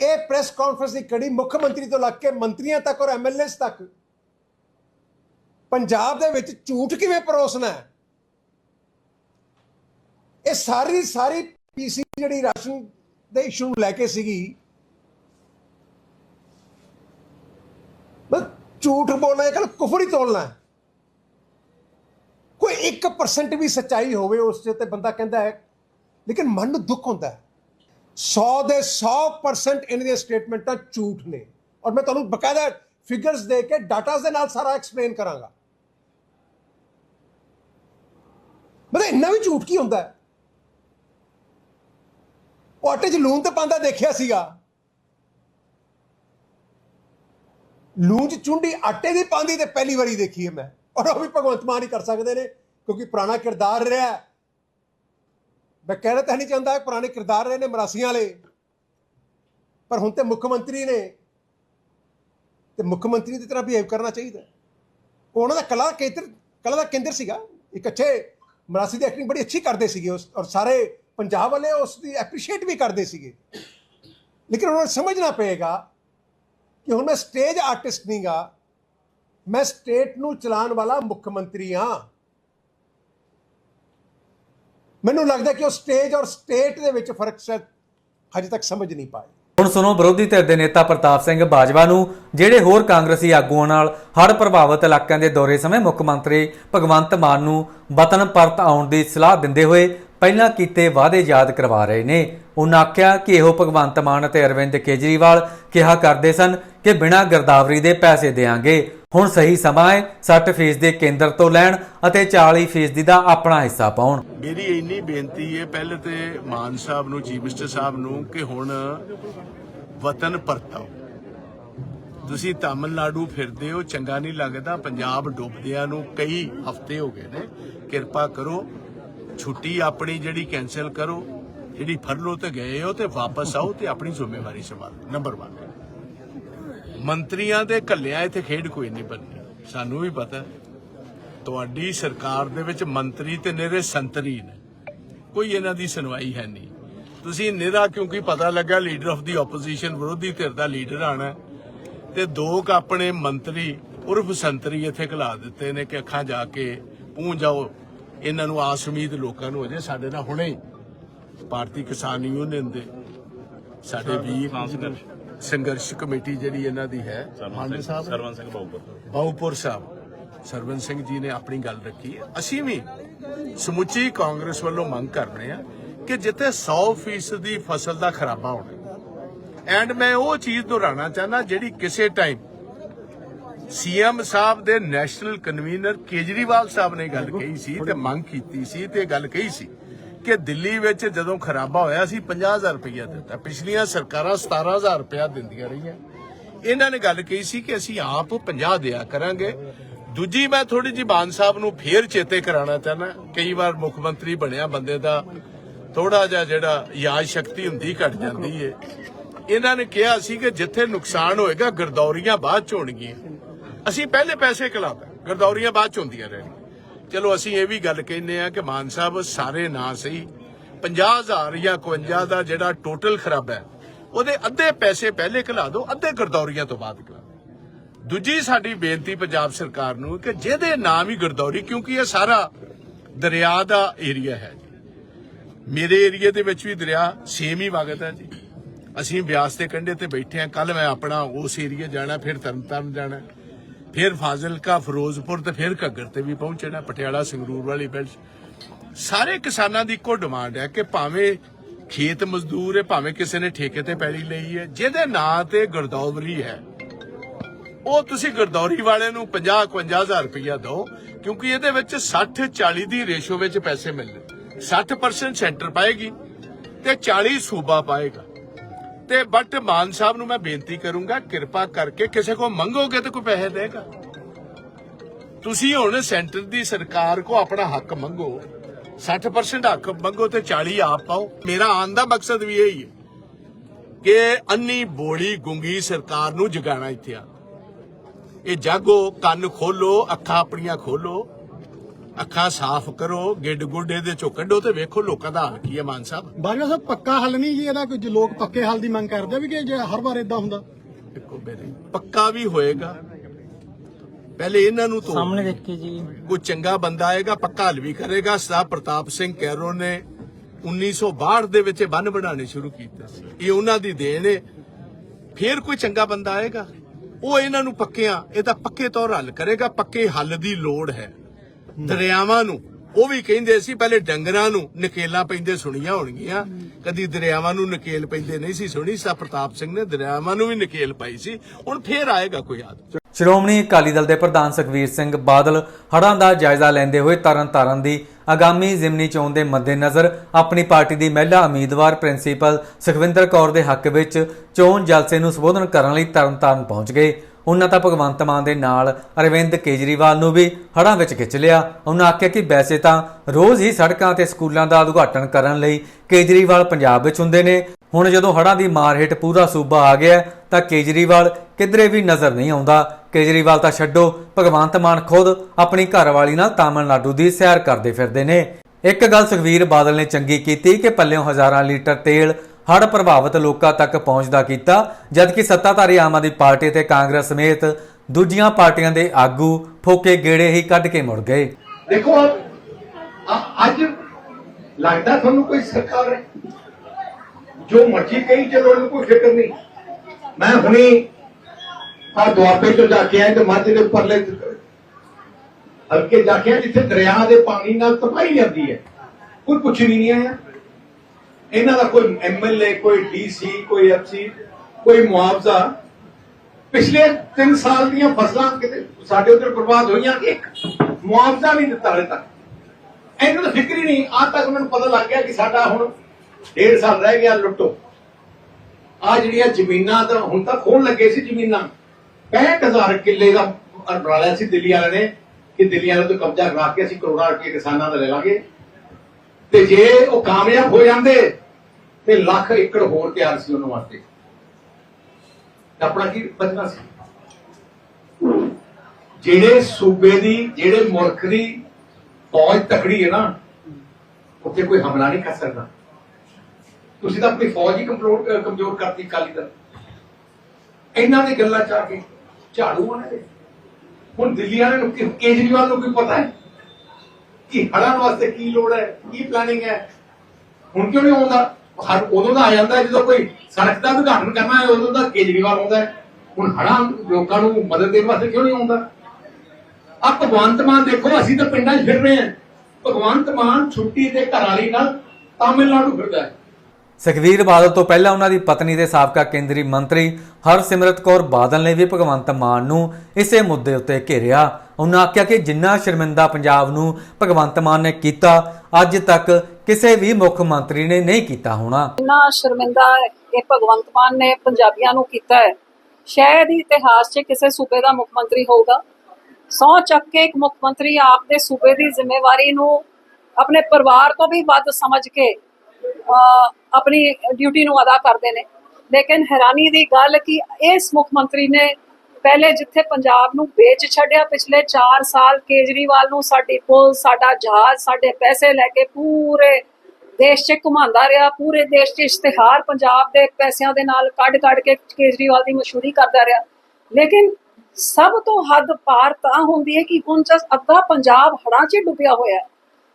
ਇਹ ਪ੍ਰੈਸ ਕਾਨਫਰੰਸ ਦੀ ਕੜੀ ਮੁੱਖ ਮੰਤਰੀ ਤੋਂ ਲੱਗ ਕੇ ਮੰਤਰੀਆਂ ਤੱਕ ਔਰ ਐਮਐਲਏਸ ਤੱਕ। ਪੰਜਾਬ ਦੇ ਵਿੱਚ ਝੂਠ ਕਿਵੇਂ ਪਰੋਸਣਾ ਹੈ? ਇਹ ਸਾਰੀ ਸਾਰੀ ਪੀਸੀ ਜਿਹੜੀ ਰਾਸ਼ਨ ਦੇ ਇਸ਼ੂ ਨੂੰ ਲੈ ਕੇ ਸੀਗੀ ਬਸ ਝੂਠ ਬੋਲਣਾ ਇਹ ਕੱਲ ਕੁਫਰ ਹੀ। ਤੋਲਣਾ ਕੋਈ 1% ਵੀ ਸੱਚਾਈ ਹੋਵੇ ਉਸ 'ਚ ਤੇ ਬੰਦਾ ਕਹਿੰਦਾ ਹੈ, ਲੇਕਿਨ ਮਨ ਨੂੰ ਦੁੱਖ ਹੁੰਦਾ ਹੈ। 100 ਦੇ 100% ਇਹਨਾਂ ਦੀਆਂ ਸਟੇਟਮੈਂਟਾਂ ਝੂਠ ਨੇ। ਔਰ ਮੈਂ ਤੁਹਾਨੂੰ ਬਕਾਇਦਾ ਫਿਗਰਸ ਦੇ ਕੇ ਡਾਟਾਸ ਦੇ ਨਾਲ ਸਾਰਾ ਐਕਸਪਲੇਨ ਕਰਾਂਗਾ। ਮਤਲਬ ਇੰਨਾ ਵੀ ਝੂਠ ਕੀ ਹੁੰਦਾ ਹੈ? ਉਹ ਆਟੇ 'ਚ ਲੂਣ ਤੇ ਪਾਉਂਦਾ ਦੇਖਿਆ ਸੀਗਾ। ਲੂਣ 'ਚ ਚੁੰਡੀ ਆਟੇ ਦੀ ਪਾਉਂਦੀ ਤੇ ਪਹਿਲੀ ਵਾਰੀ ਦੇਖੀ ਹੈ ਮੈਂ। ਔਰ ਉਹ ਵੀ ਭਗਵੰਤ ਮਾਨ ਹੀ ਕਰ ਸਕਦੇ ਨੇ, ਕਿਉਂਕਿ ਪੁਰਾਣਾ ਕਿਰਦਾਰ ਰਿਹਾ ਮੈਂ ਕਹਿਣਾ ਤਾਂ ਨਹੀਂ ਚਾਹੁੰਦਾ ਪੁਰਾਣੇ ਕਿਰਦਾਰ ਰਹੇ ਨੇ ਮਰਾਸੀਆਂ ਵਾਲੇ। ਪਰ ਹੁਣ ਤੇ ਮੁੱਖ ਮੰਤਰੀ ਨੇ, ਤੇ ਮੁੱਖ ਮੰਤਰੀ ਦੀ ਤਰ੍ਹਾਂ ਬਿਹੇਵ ਕਰਨਾ ਚਾਹੀਦਾ ਉਹਨਾਂ ਦਾ ਕਲਾ ਕੇਂਦਰ, ਕਲਾ ਦਾ ਕੇਂਦਰ ਸੀਗਾ। ਇੱਕ ਅੱਛੇ ਮਰਾਸੀ ਦੀ ਐਕਟਿੰਗ ਬੜੀ ਅੱਛੀ ਕਰਦੇ ਸੀਗੇ ਉਸ, ਔਰ ਸਾਰੇ ਪੰਜਾਬ ਵਾਲੇ ਉਸ ਦੀ ਐਪਰੀਸ਼ੀਏਟ ਵੀ ਕਰਦੇ ਸੀਗੇ। ਲੇਕਿਨ ਉਹਨਾਂ ਨੂੰ ਸਮਝਣਾ ਪਏਗਾ ਕਿ ਹੁਣ ਮੈਂ ਸਟੇਜ ਆਰਟਿਸਟ ਨਹੀਂਗਾ ਮੈਂ ਸਟੇਟ ਨੂੰ ਚਲਾਉਣ ਵਾਲਾ ਮੁੱਖ ਮੰਤਰੀ ਹਾਂ। ਮੈਨੂੰ ਲੱਗਦਾ ਕਿ ਉਹ ਸਟੇਜ ਔਰ ਸਟੇਟ ਦੇ ਵਿੱਚ ਫ਼ਰਕ ਸ਼ਾਇਦ ਹਜੇ ਤੱਕ ਸਮਝ ਨਹੀਂ ਪਾਏ। ਹੁਣ ਸੁਣੋ, ਵਿਰੋਧੀ ਧਿਰ ਦੇ ਨੇਤਾ ਪ੍ਰਤਾਪ ਸਿੰਘ ਬਾਜਵਾ ਨੂੰ, ਜਿਹੜੇ ਹੋਰ ਕਾਂਗਰਸੀ ਆਗੂਆਂ ਨਾਲ ਹੜ੍ਹ ਪ੍ਰਭਾਵਿਤ ਇਲਾਕਿਆਂ ਦੇ ਦੌਰੇ ਸਮੇਂ ਮੁੱਖ ਮੰਤਰੀ ਭਗਵੰਤ ਮਾਨ ਨੂੰ ਵਤਨ ਪਰਤ ਆਉਣ ਦੀ ਸਲਾਹ ਦਿੰਦੇ ਹੋਏ ਪਹਿਲਾਂ ਕੀਤੇ ਵਾਅਦੇ ਯਾਦ ਕਰਵਾ ਰਹੇ ਨੇ। ਉਹਨਾਂ ਆਖਿਆ ਕਿ ਇਹੋ ਭਗਵੰਤ ਮਾਨ ਅਤੇ ਅਰਵਿੰਦ ਕੇਜਰੀਵਾਲ ਕਿਹਾ ਕਰਦੇ ਸਨ ਕਿ ਬਿਨਾਂ ਗਰਦਾਵਰੀ ਦੇ ਪੈਸੇ ਦੇਾਂਗੇ। ਹੁਣ ਸਹੀ ਸਮਾਂ ਹੈ 60% ਦੇ ਕੇਂਦਰ ਤੋਂ ਲੈਣ ਅਤੇ 40% ਦਾ ਆਪਣਾ ਹਿੱਸਾ ਪਾਉਣ। ਮੇਰੀ ਇੰਨੀ ਬੇਨਤੀ ਹੈ, ਪਹਿਲੇ ਤੇ ਮਾਨ ਸਾਹਿਬ ਨੂੰ, ਚੀਫ ਮਿਨਿਸਟਰ ਸਾਹਿਬ ਨੂੰ ਕਿ ਹੁਣ ਵਤਨ ਪਰਤਾਓ। ਤੁਸੀਂ ਤਾਮਿਲਨਾਡੂ ਫਿਰਦੇ ਹੋ, ਚੰਗਾ ਨਹੀਂ ਲੱਗਦਾ, ਪੰਜਾਬ ਡੁੱਬਦਿਆਂ ਨੂੰ ਕਈ ਹਫ਼ਤੇ ਹੋ ਗਏ ਨੇ। ਕਿਰਪਾ ਕਰੋ ਛੁੱਟੀ ਆਪਣੀ ਜਿਹੜੀ ਕੈਨਸਲ ਕਰੋ, ਜਿਹੜੀ ਫਰਲੋ ਤੇ ਗਏ ਹੋ ਤੇ ਵਾਪਸ ਆਓ ਤੇ ਆਪਣੀ ਜ਼ਿੰਮੇਵਾਰੀ ਸੰਭਾਲੋ। ਨੰਬਰ 1 ਮੰਤਰੀਆਂ ਦੇ ਕੱਲਿਆਂ ਇੱਥੇ ਖੇਡ ਕੋਈ ਨਹੀਂ ਬਣਨੀ ਸਾਨੂੰ ਵੀ ਪਤਾ ਤੁਹਾਡੀ ਸਰਕਾਰ ਦੇ ਵਿੱਚ ਮੰਤਰੀ ਤੇ ਨਿਰੇ ਸੰਤਰੀ ਨੇ। ਕੋਈ ਇਹਨਾਂ ਦੀ ਸੁਣਵਾਈ ਹੈ ਨਹੀਂ। ਤੁਸੀਂ ਨਿਰਾ ਕਿਉਂਕਿ ਪਤਾ ਲੱਗਾ ਲੀਡਰ ਆਫ ਦੀ ਆਪੋਜੀਸ਼ਨ ਵਿਰੋਧੀ ਧਿਰ ਦਾ ਲੀਡਰ ਆਣਾ ਤੇ ਦੋ ਕ ਆਪਣੇ ਮੰਤਰੀ ਉਰਫ ਸੰਤਰੀ ਇੱਥੇ ਖਲਾ ਦਿੱਤੇ ਨੇ ਕਿ ਅੱਖਾਂ ਜਾ ਕੇ ਪੂੰ ਜਾਓ ਇਹਨਾਂ ਨੂੰ ਆਸ ਉਮੀਦ ਲੋਕਾਂ ਨੂੰ ਹੋ ਜੇ ਸਾਡੇ ਨਾਲ ਹੁਣੇ ਭਾਰਤੀ ਕਿਸਾਨ ਯੂਨੀਅਨ ਦੇ ਸਾਡੇ ਵੀਰ ਸੰਘਰਸ਼। ਕਮੇਟੀ ਜਿਹੜੀ ਇਹਨਾਂ ਦੀ ਹੈ ਮਾਨ ਸਾਹਿਬ। ਸਰਵਨ ਸਿੰਘ ਬਾਉਪੁਰ ਬਾਉਪੁਰ ਸਾਹਿਬ। ਸਰਵਨ ਸਿੰਘ ਜੀ ਨੇ ਆਪਣੀ ਗੱਲ ਰੱਖੀ ਹੈ। ਅਸੀਂ ਵੀ ਸਮੁੱਚੀ ਕਾਂਗਰਸ ਵੱਲੋਂ ਮੰਗ ਕਰ ਰਹੇ ਹਾਂ ਕਿ ਜਿੱਥੇ 100% ਦੀ ਫਸਲ ਦਾ ਖਰਾਬਾ ਹੋਣਾ। ਐਂਡ ਮੈਂ ਉਹ ਚੀਜ਼ ਦੁਹਰਾਉਣਾ ਚਾਹਨਾ ਜਿਹੜੀ ਕਿਸੇ ਟਾਈਮ ਸੀਐਮ ਸਾਹਿਬ ਦੇ ਨੈਸ਼ਨਲ ਕਨਵੀਨਰ ਕੇਜਰੀਵਾਲ ਸਾਹਿਬ ਨੇ ਗੱਲ ਕਹੀ ਸੀ ਤੇ ਮੰਗ ਕੀਤੀ ਸੀ ਤੇ ਗੱਲ ਕਹੀ ਸੀ ਕਿ ਦਿੱਲੀ ਵਿੱਚ ਜਦੋਂ ਖਰਾਬਾ ਹੋਇਆ ਸੀ 50000 ਰੁਪਇਆ ਦਿੱਤਾ। ਪਿਛਲੀਆਂ ਸਰਕਾਰਾਂ 17000 ਰੁਪਇਆ ਦਿੰਦੀਆਂ ਰਹੀਆਂ। ਇਹਨਾਂ ਨੇ ਗੱਲ ਕਹੀ ਸੀ ਕਿ ਅਸੀਂ ਆਪ 50 ਦਿਆ ਕਰਾਂਗੇ। ਦੂਜੀ ਮੈਂ ਥੋੜੀ ਜੀ ਬਾਨ ਸਾਹਿਬ ਨੂੰ ਫੇਰ ਚੇਤੇ ਕਰਾਉਣਾ ਚਾਹਨਾ ਕਈ ਵਾਰ ਮੁੱਖ ਮੰਤਰੀ ਬਣਿਆ ਬੰਦੇ ਦਾ ਥੋੜਾ ਜਿਹਾ ਜਿਹੜਾ ਯਾਦ ਸ਼ਕਤੀ ਹੁੰਦੀ ਘਟ ਜਾਂਦੀ ਏ। ਇਹਨਾਂ ਨੇ ਕਿਹਾ ਸੀ ਕਿ ਜਿੱਥੇ ਨੁਕਸਾਨ ਹੋਏਗਾ, ਗਰਦੌਰੀਆਂ ਬਾਅਦ ਚ ਹੋਣਗੀਆਂ। ਅਸੀਂ ਪਹਿਲੇ ਪੈਸੇ ਖਿਲਾਫ ਗਰਦੌਰੀਆਂ ਬਾਅਦ ਚ ਹੁੰਦੀਆਂ ਰਹਿਣਗੀਆਂ ਚਲੋ ਅਸੀਂ ਇਹ ਵੀ ਗੱਲ ਕਹਿੰਦੇ ਆ ਕਿ ਮਾਨ ਸਾਹਿਬ ਸਾਰੇ ਨਾ ਸਹੀ। 50000 ਜਾਂ 51 ਦਾ ਜਿਹੜਾ ਟੋਟਲ ਖਰਾਬ ਹੈ, ਉਹਦੇ ਅੱਧੇ ਪੈਸੇ ਪਹਿਲੇ ਖਿਲਾ ਦਿਓ, ਅੱਧੇ ਗਰਦੌਰੀਆਂ ਤੋਂ ਬਾਅਦ ਖਿਲਾ ਦੂਜੀ ਸਾਡੀ ਬੇਨਤੀ ਪੰਜਾਬ ਸਰਕਾਰ ਨੂੰ ਕਿ ਜਿਹਦੇ ਨਾਮ ਹੀ ਗਰਦੌਰੀ, ਕਿਉਂਕਿ ਇਹ ਸਾਰਾ ਦਰਿਆ ਦਾ ਏਰੀਆ ਹੈ ਜੀ। ਮੇਰੇ ਏਰੀਆ ਦੇ ਵਿੱਚ ਵੀ ਦਰਿਆ ਸੇਮ ਹੀ ਵਗਦਾ ਜੀ। ਅਸੀਂ ਬਿਆਸ ਦੇ ਕੰਢੇ ਤੇ ਬੈਠੇ ਆ ਕੱਲ ਮੈਂ ਆਪਣਾ ਉਸ ਏਰੀਆ ਜਾਣਾ, ਫਿਰ ਤਰਨਤਾਰਨ ਜਾਣਾ। ਫਿਰ ਫਾਜ਼ਿਲਕਾ, ਫਿਰੋਜ਼ਪੁਰ ਤੇ ਫਿਰ ਘੱਗਰ ਤੇ ਵੀ ਪਹੁੰਚਣਾ ਪਟਿਆਲਾ, ਸੰਗਰੂਰ ਵਾਲੀ ਬੈਲਟ ਸਾਰੇ ਕਿਸਾਨਾਂ ਦੀ ਇੱਕੋ ਡਿਮਾਂਡ ਹੈ ਕਿ ਭਾਵੇਂ ਖੇਤ ਮਜ਼ਦੂਰ ਹੈ, ਭਾਵੇਂ ਕਿਸੇ ਨੇ ਠੇਕੇ ਤੇ ਪੈਲੀ ਲਈ ਹੈ, ਜਿਹਦੇ ਨਾਂ ਤੇ ਗਰਦੌਰੀ ਹੈ। ਉਹ ਤੁਸੀਂ ਗਰਦੌਰੀ ਵਾਲੇ ਨੂੰ 50 51000 ਰੁਪਇਆ ਦਿਓ, ਕਿਉਂਕਿ ਇਹਦੇ ਵਿੱਚ 60 40 ਦੀ ਰੇਸ਼ੋ ਵਿੱਚ ਪੈਸੇ ਮਿਲਦੇ 60% ਸੈਂਟਰ ਪਾਏਗੀ ਤੇ 40 ਸੂਬਾ ਪਾਏਗਾ। ਤੇ ਬਟ ਮਾਨ ਸਾਹਿਬ ਨੂੰ ਮੈਂ ਬੇਨਤੀ ਕਰੂੰਗਾ, ਕਿਰਪਾ ਕਰਕੇ ਕਿਸੇ ਕੋ ਮੰਗੋਗੇ ਤੇ ਕੋਈ ਪੈਸੇ ਦੇਗਾ। ਤੁਸੀਂ ਹੁਣ ਸੈਂਟਰ ਦੀ ਸਰਕਾਰ ਕੋ ਆਪਣਾ ਹੱਕ ਮੰਗੋ 60% ਹੱਕ ਮੰਗੋ ਤੇ 40 ਆਪ ਪਾਓ। ਮੇਰਾ ਆਉਣ ਦਾ ਮਕਸਦ ਵੀ ਇਹੀ ਹੈ ਕਿ ਅੰਨੀ ਬੋਲੀ ਗੁੰਗੀ ਸਰਕਾਰ ਨੂੰ ਜਗਾਣਾ ਇੱਥੇ ਆ। ਇਹ ਜਾਗੋ, ਕੰਨ ਖੋਲੋ, ਅੱਖਾਂ ਆਪਣੀਆਂ ਖੋਲੋ। ਅੱਖਾਂ ਸਾਫ਼ ਕਰੋ ਗਿੱਡ ਗੁੱਡੇ ਦੇ ਚੋਂ ਕੱਢੋ ਤੇ ਵੇਖੋ ਲੋਕਾਂ ਦਾ ਹਾਲ ਕੀ ਹੈ ਮਾਨ ਸਾਹਿਬ। ਬਾਜਵਾ ਸਾਹਿਬ ਪੱਕਾ ਹੱਲ ਨਹੀਂ ਜੀ ਇਹਦਾ ਕੋਈ ਜੇ ਲੋਕ ਪੱਕੇ ਹੱਲ ਦੀ ਮੰਗ ਕਰਦੇ ਆ ਵੀ ਕਿ ਜੇ ਹਰ ਵਾਰ ਇਦਾਂ ਹੁੰਦਾ। ਦੇਖੋ ਪੱਕਾ ਵੀ ਹੋਏਗਾ। ਪਹਿਲੇ ਇਹਨਾਂ ਨੂੰ ਤੋਂ ਸਾਹਮਣੇ ਦੇਖ ਕੇ ਜੀ। ਕੋਈ ਚੰਗਾ ਬੰਦਾ ਆਏਗਾ ਪੱਕਾ ਹੱਲ ਵੀ ਕਰੇਗਾ। ਸਰਦਾਰ ਪ੍ਰਤਾਪ ਸਿੰਘ ਕੈਰੋ ਨੇ 1962 ਦੇ ਵਿੱਚ ਬੰਨ ਬਣਾਉਣੇ ਸ਼ੁਰੂ ਕੀਤੇ ਸੀ। ਇਹ ਉਹਨਾਂ ਦੀ ਦੇਣ ਹੈ ਫਿਰ ਕੋਈ ਚੰਗਾ ਬੰਦਾ ਆਏਗਾ? ਉਹ ਇਹਨਾਂ ਨੂੰ ਪੱਕਿਆਂ ਇਹਦਾ ਪੱਕੇ ਤੌਰ ਹੱਲ ਕਰੇਗਾ। ਪੱਕੇ ਹੱਲ ਦੀ ਲੋੜ ਹੈ। ਦਰਿਆਵਾਂ ਨੂੰ। ਉਹ ਵੀ ਕਹਿੰਦੇ ਸੀ, ਪਹਿਲੇ ਡੰਗਰਾਂ ਨੂੰ ਨਕੇਲਾਂ ਪੈਂਦੇ ਸੁਣੀਆਂ ਹੋਣਗੀਆਂ। ਕਦੀ ਦਰਿਆਵਾਂ ਨੂੰ ਨਕੇਲ ਪੈਂਦੇ ਨਹੀਂ ਸੀ ਸੁਣੀ। ਸਾ ਪ੍ਰਤਾਪ ਸਿੰਘ ਨੇ ਦਰਿਆਵਾਂ ਨੂੰ ਵੀ ਨਕੇਲ ਪਾਈ ਸੀ। ਹੁਣ ਫੇਰ ਆਏਗਾ ਕੋਈ ਆਦ ਸ਼੍ਰੋਮਣੀ ਅਕਾਲੀ ਦਲ ਦੇ ਪ੍ਰਧਾਨ ਸੁਖਵੀਰ ਸਿੰਘ ਬਾਦਲ ਹੜ੍ਹਾਂ ਦਾ ਜਾਇਜ਼ਾ ਲੈਂਦੇ ਹੋਏ ਤਰਨਤਾਰਨ ਦੀ ਆਗਾਮੀ ਜ਼ਿਮਨੀ ਚੋਣ ਦੇ ਮੱਦੇਨਜ਼ਰ ਆਪਣੀ ਪਾਰਟੀ ਦੀ ਮਹਿਲਾ ਉਮੀਦਵਾਰ ਪ੍ਰਿੰਸੀਪਲ ਸੁਖਵਿੰਦਰ ਕੌਰ ਦੇ ਹੱਕ ਵਿੱਚ ਚੋਣ ਜਲਸੇ ਨੂੰ ਸੰਬੋਧਨ ਕਰਨ ਲਈ ਤਰਨਤਾਰਨ ਪਹੁੰਚ ਗਏ। ਉਹਨਾਂ ਤਾਂ ਭਗਵੰਤ ਮਾਨ ਦੇ ਨਾਲ ਅਰਵਿੰਦ ਕੇਜਰੀਵਾਲ ਨੂੰ ਵੀ ਹੜ੍ਹਾਂ ਵਿੱਚ ਖਿੱਚ ਲਿਆ। ਉਹਨਾਂ ਆਖਿਆ ਕਿ ਵੈਸੇ ਤਾਂ ਰੋਜ਼ ਹੀ ਸੜਕਾਂ ਤੇ ਸਕੂਲਾਂ ਦਾ ਉਦਘਾਟਨ ਕਰਨ ਲਈ ਕੇਜਰੀਵਾਲ ਪੰਜਾਬ ਵਿੱਚ ਹੁੰਦੇ ਨੇ। ਹੁਣ ਜਦੋਂ ਹੜ੍ਹਾਂ ਦੀ ਮਾਰ ਹੇਠ ਪੂਰਾ ਸੂਬਾ ਆ ਗਿਆ, ਤਾਂ ਕੇਜਰੀਵਾਲ ਕਿਧਰੇ ਵੀ ਨਜ਼ਰ ਨਹੀਂ ਆਉਂਦਾ। ਕੇਜਰੀਵਾਲ ਤਾਂ ਛੱਡੋ, ਭਗਵੰਤ ਮਾਨ ਖੁਦ ਆਪਣੀ ਘਰਵਾਲੀ ਨਾਲ ਤਾਮਿਲਨਾਡੂ ਦੀ ਸੈਰ ਕਰਦੇ ਫਿਰਦੇ ਨੇ। ਇੱਕ ਗੱਲ ਸੁਖਵੀਰ ਬਾਦਲ ਨੇ ਚੰਗੀ ਕੀਤੀ ਕਿ ਪੱਲਿਓਂ ਹਜ਼ਾਰਾਂ ਲੀਟਰ ਤੇਲ ਹੜ੍ਹ ਪ੍ਰਭਾਵਿਤ ਲੋਕਾਂ ਤੱਕ ਪਹੁੰਚਦਾ ਕੀਤਾ, ਜਦਕਿ ਸੱਤਾਧਾਰੀ ਆਮ ਆਦਮੀ ਪਾਰਟੀ ਤੇ ਕਾਂਗਰਸ ਸਮੇਤ ਦੂਜੀਆਂ ਪਾਰਟੀਆਂ ਦੇ ਆਗੂ ਫੋਕੇ ਗੇੜੇ ਹੀ ਕੱਢ ਕੇ ਮੁੜ ਗਏ। ਦੇਖੋ ਅੱਜ ਲੱਗਦਾ ਤੁਹਾਨੂੰ ਕੋਈ ਸਰਕਾਰ ਹੈ? ਜੋ ਮਰਜ਼ੀ ਕਹੀ ਚਲੋ, ਇਹਨੂੰ ਕੋਈ ਫਿਕਰ ਨਹੀਂ। ਮੈਂ ਹੁਣੀ ਆ ਦੁਆਬੇ ਤੋਂ ਜਾ ਕੇ ਆਇਆ ਤੇ ਮੱਝ ਦੇ ਉੱਪਰਲੇ ਹਲਕੇ ਜਾ ਕੇ ਜਿੱਥੇ ਦਰਿਆ ਦੇ ਪਾਣੀ ਨਾਲ ਤਬਾਹੀ ਜਾਂਦੀ ਹੈ। ਕੋਈ ਪੁੱਛ ਵੀ ਨਹੀਂ ਆਇਆ। ਇਹਨਾਂ ਦਾ ਕੋਈ ਐਮਐਲਏ ਕੋਈ ਡੀਸੀ ਕੋਈ ਐਫਸੀ ਕੋਈ ਮੁਆਵਜ਼ਾ। ਪਿਛਲੇ 3 ਸਾਲ ਦੀਆਂ ਫਸਲਾਂ ਕਿਤੇ ਸਾਡੇ ਉੱਤੇ ਬਰਬਾਦ ਹੋਈਆਂ, ਇੱਕ ਮੁਆਵਜ਼ਾ ਨਹੀਂ ਦਿੱਤਾ ਹਲੇ ਤੱਕ। ਇਹਨਾਂ ਨੂੰ ਫਿਕਰ ਹੀ ਨਹੀਂ ਆਜ ਤੱਕ ਉਹਨਾਂ ਨੂੰ ਪਤਾ ਲੱਗ ਗਿਆ ਕਿ ਸਾਡਾ ਹੁਣ ਡੇਢ ਸਾਲ ਰਹਿ ਗਿਆ ਲੁੱਟੋ। ਆ ਜਿਹੜੀਆਂ ਜ਼ਮੀਨਾਂ ਤਾਂ ਹੁਣ ਤਾਂ ਖੋਣ ਲੱਗੇ ਸੀ ਜ਼ਮੀਨਾਂ। 65000 ਕਿੱਲੇ ਦਾ ਬਣਾ ਲਿਆ ਸੀ ਦਿੱਲੀ ਵਾਲਿਆਂ ਨੇ, ਕਿ ਦਿੱਲੀ ਵਾਲਿਆਂ ਤੋਂ ਕਬਜ਼ਾ ਕਰਾ ਕੇ ਅਸੀਂ ਕਰੋੜਾਂ ਰੁਪਏ ਕਿਸਾਨਾਂ ਦਾ ਲੈ ਲਾਂਗੇ। ਤੇ ਜੇ ਉਹ ਕਾਮਯਾਬ ਹੋ ਜਾਂਦੇ, ਤੇ ਲੱਖ ਏਕੜ ਹੋਰ ਤਿਆਰ ਸੀ ਉਹਨਾਂ ਵਾਸਤੇ। ਆਪਣਾ ਕੀ ਬਚਣਾ ਸੀ? ਜਿਹੜੇ ਸੂਬੇ ਦੀ, ਜਿਹੜੇ ਮੁਲਕ ਦੀ ਫੌਜ ਤਕੜੀ ਹੈ ਨਾ, ਉੱਥੇ ਕੋਈ ਹਮਲਾ ਨਹੀਂ ਕਰ ਸਕਦਾ। ਤੁਸੀਂ ਤਾਂ ਆਪਣੀ ਫੌਜ ਹੀ ਕਮਜ਼ੋਰ ਕਮਜ਼ੋਰ ਕਰਤੀ ਕਾਲੀ ਦਲ। ਇਹਨਾਂ ਦੀ ਗੱਲਾਂ ਚ ਆ ਕੇ ਝਾੜੂ ਉਹਨਾਂ ਦੇ। ਹੁਣ ਦਿੱਲੀ ਵਾਲਿਆਂ ਨੂੰ ਕੇਜਰੀਵਾਲ ਨੂੰ ਕੋਈ ਪਤਾ ਹੈ? ਕਿ ਹੜਾਂ ਵਾਸਤੇ ਕੀ ਲੋੜ ਹੈ? ਕੀ ਪਲੈਨਿੰਗ ਹੈ? ਹੁਣ ਕਿਉਂ ਨਹੀਂ ਆਉਂਦਾ? ਹਰ ਉਦੋਂ ਦਾ ਆ ਜਾਂਦਾ ਜਦੋਂ ਕੋਈ ਸੜਕ ਦਾ ਉਦਘਾਟਨ ਕਰਨਾ ਹੈ, ਉਦੋਂ ਦਾ ਕੇਜਰੀਵਾਲ ਆਉਂਦਾ ਹੈ। ਹੁਣ ਹੜਾਂ ਲੋਕਾਂ ਨੂੰ ਮਦਦ ਦੇਣ ਵਾਸਤੇ ਕਿਉਂ ਨਹੀਂ ਆਉਂਦਾ? ਆ ਭਗਵੰਤ ਮਾਨ ਦੇਖੋ, ਅਸੀਂ ਤਾਂ ਪਿੰਡਾਂ 'ਚ ਫਿਰ ਰਹੇ ਹਾਂ। ਭਗਵੰਤ ਮਾਨ ਛੁੱਟੀ ਤੇ ਘਰ ਵਾਲੀ ਨਾਲ ਤਾਮਿਲਨਾਡੂ ਫਿਰਦਾ ਹੈ। ਸੁਖਵੀਰ ਬਾਦਲ ਤੋਂ ਪਹਿਲਾਂ ਉਹਨਾਂ ਦੀ ਪਤਨੀ ਤੇ ਸਾਬਕਾ ਕੇਂਦਰੀ ਮੰਤਰੀ ਹਰਸਿਮਰਤ ਕੌਰ ਬਾਦਲ ਨੇ ਵੀ ਭਗਵੰਤ ਮਾਨ ਨੂੰ ਇਸੇ ਮੁੱਦੇ ਉੱਤੇ ਘੇਰਿਆ। ਉਹਨਾਂ ਆਖਿਆ ਕਿ ਜਿੰਨਾ ਸ਼ਰਮਿੰਦਾ ਪੰਜਾਬ ਨੂੰ ਭਗਵੰਤ ਮਾਨ ਨੇ ਕੀਤਾ, ਅੱਜ ਤੱਕ ਕਿਸੇ ਵੀ ਮੁੱਖ ਮੰਤਰੀ ਨੇ ਨਹੀਂ ਕੀਤਾ ਹੋਣਾ। ਇੰਨਾ ਸ਼ਰਮਿੰਦਾ ਇਹ ਭਗਵੰਤ ਮਾਨ ਨੇ ਪੰਜਾਬੀਆਂ ਨੂੰ ਕੀਤਾ ਹੈ, ਸ਼ਾਇਦ ਹੀ ਇਤਿਹਾਸ 'ਚ ਕਿਸੇ ਸੂਬੇ ਦਾ ਮੁੱਖ ਮੰਤਰੀ ਹੋਊਗਾ। ਸੌ ਚੱਕ ਕੇ ਇੱਕ ਮੁੱਖ ਮੰਤਰੀ ਆਪਦੇ ਸੂਬੇ ਦੀ ਜ਼ਿੰਮੇਵਾਰੀ ਨੂੰ ਆਪਣੇ ਪਰਿਵਾਰ ਤੋਂ ਵੀ ਵੱਧ ਸਮਝ ਕੇ ਆਪਣੀ ਡਿਊਟੀ ਨੂੰ ਅਦਾ ਕਰਦੇ ਨੇ। ਲੇਕਿਨ ਹੈਰਾਨੀ ਦੀ ਗੱਲ ਕਿ ਇਸ ਮੁੱਖ ਮੰਤਰੀ ਨੇ ਪਹਿਲੇ ਜਿੱਥੇ ਪੰਜਾਬ ਨੂੰ ਵੇਚ ਛੱਡਿਆ, ਪਿਛਲੇ 4 ਸਾਲ ਕੇਜਰੀਵਾਲ ਨੂੰ ਸਾਡੀ ਪੁਲਿਸ ਸਾਡਾ ਜਹਾਜ਼, ਸਾਡੇ ਪੈਸੇ ਲੈ ਕੇ ਪੂਰੇ ਦੇਸ਼ 'ਚ ਘੁਮਾਉਂਦਾ ਰਿਹਾ, ਪੂਰੇ ਦੇਸ਼ 'ਚ ਇਸ਼ਤਿਹਾਰ ਪੰਜਾਬ ਦੇ ਪੈਸਿਆਂ ਦੇ ਨਾਲ ਕੱਢ ਕੱਢ ਕੇ ਕੇਜਰੀਵਾਲ ਦੀ ਮਸ਼ਹੂਰੀ ਕਰਦਾ ਰਿਹਾ। ਲੇਕਿਨ ਸਭ ਤੋਂ ਹੱਦ ਪਾਰ ਤਾਂ ਹੁੰਦੀ ਹੈ ਕਿ ਹੁਣ ਜਸ ਅੱਧਾ ਪੰਜਾਬ ਹੜਾਂ 'ਚ ਡੁੱਬਿਆ ਹੋਇਆ ਹੈ।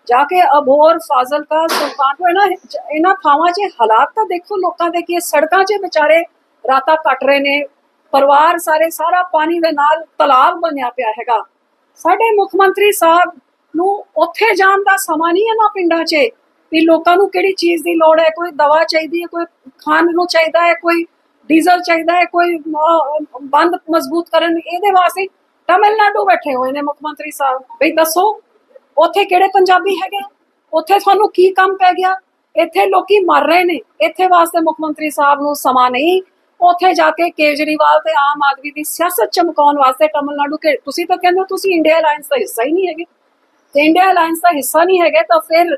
ਜਾ ਕੇ ਅਬੋਰ ਫਾਜ਼ਿਲਕਾ ਸੁਲਤਾਨਪੁਰ ਇਹਨਾਂ ਇਹਨਾਂ ਥਾਵਾਂ 'ਚ ਹਾਲਾਤ ਤਾਂ ਦੇਖੋ ਲੋਕਾਂ ਦੇ ਕੀ ਸੜਕਾਂ 'ਚ ਵਿਚਾਰੇ ਰਾਤਾਂ ਕੱਟ ਰਹੇ ਨੇ ਪਰਿਵਾਰ ਸਾਰੇ ਸਾਰਾ ਪਾਣੀ ਦੇ ਨਾਲ ਤਲਾਬ ਬਣਿਆ ਪਿਆ ਹੈਗਾ ਸਾਡੇ ਮੁੱਖ ਮੰਤਰੀ ਸਾਹਿਬ ਨੂੰ ਉੱਥੇ ਜਾਣ ਦਾ ਸਮਾਂ ਨਹੀਂ ਹੈ ਨਾ ਪਿੰਡਾਂ 'ਚ ਵੀ ਲੋਕਾਂ ਨੂੰ ਕਿਹੜੀ ਚੀਜ਼ ਦੀ ਲੋੜ ਹੈ ਕੋਈ ਦਵਾ ਚਾਹੀਦੀ ਹੈ ਕੋਈ ਖਾਣ ਨੂੰ ਚਾਹੀਦਾ ਹੈ ਕੋਈ ਡੀਜ਼ਲ ਚਾਹੀਦਾ ਹੈ ਕੋਈ ਬੰਦ ਮਜ਼ਬੂਤ ਕਰਨ ਇਹਦੇ ਵਾਸਤੇ ਤਮਿਲਨਾਡੂ ਬੈਠੇ ਹੋਏ ਨੇ ਮੁੱਖ ਮੰਤਰੀ ਸਾਹਿਬ ਵੀ ਦੱਸੋ ਉੱਥੇ ਕਿਹੜੇ ਪੰਜਾਬੀ ਹੈਗੇ ਉੱਥੇ ਤੁਹਾਨੂੰ ਕੀ ਕੰਮ ਪੈ ਗਿਆ? ਇੱਥੇ ਲੋਕੀ ਮਰ ਰਹੇ ਨੇ। ਇੱਥੇ ਵਾਸਤੇ ਮੁੱਖ ਮੰਤਰੀ ਸਾਹਿਬ ਨੂੰ ਸਮਾਂ ਨਹੀਂ। ਉੱਥੇ ਜਾ ਕੇ ਕੇਜਰੀਵਾਲ ਤੇ ਆਮ ਆਦਮੀ ਦੀ ਸਿਆਸਤ ਚਮਕਾਉਣ ਵਾਸਤੇ ਤਮਿਲਨਾਡੂ ਕੇ ਤੁਸੀਂ ਤਾਂ ਕਹਿੰਦੇ ਹੋ ਤੁਸੀਂ ਇੰਡੀਆ ਅਲਾਈਅੰਸ ਦਾ ਹਿੱਸਾ ਹੀ ਨਹੀਂ ਹੈਗੇ। ਤੇ ਇੰਡੀਆ ਅਲਾਈਅੰਸ ਦਾ ਹਿੱਸਾ ਨਹੀਂ ਹੈਗੇ ਤਾਂ ਫਿਰ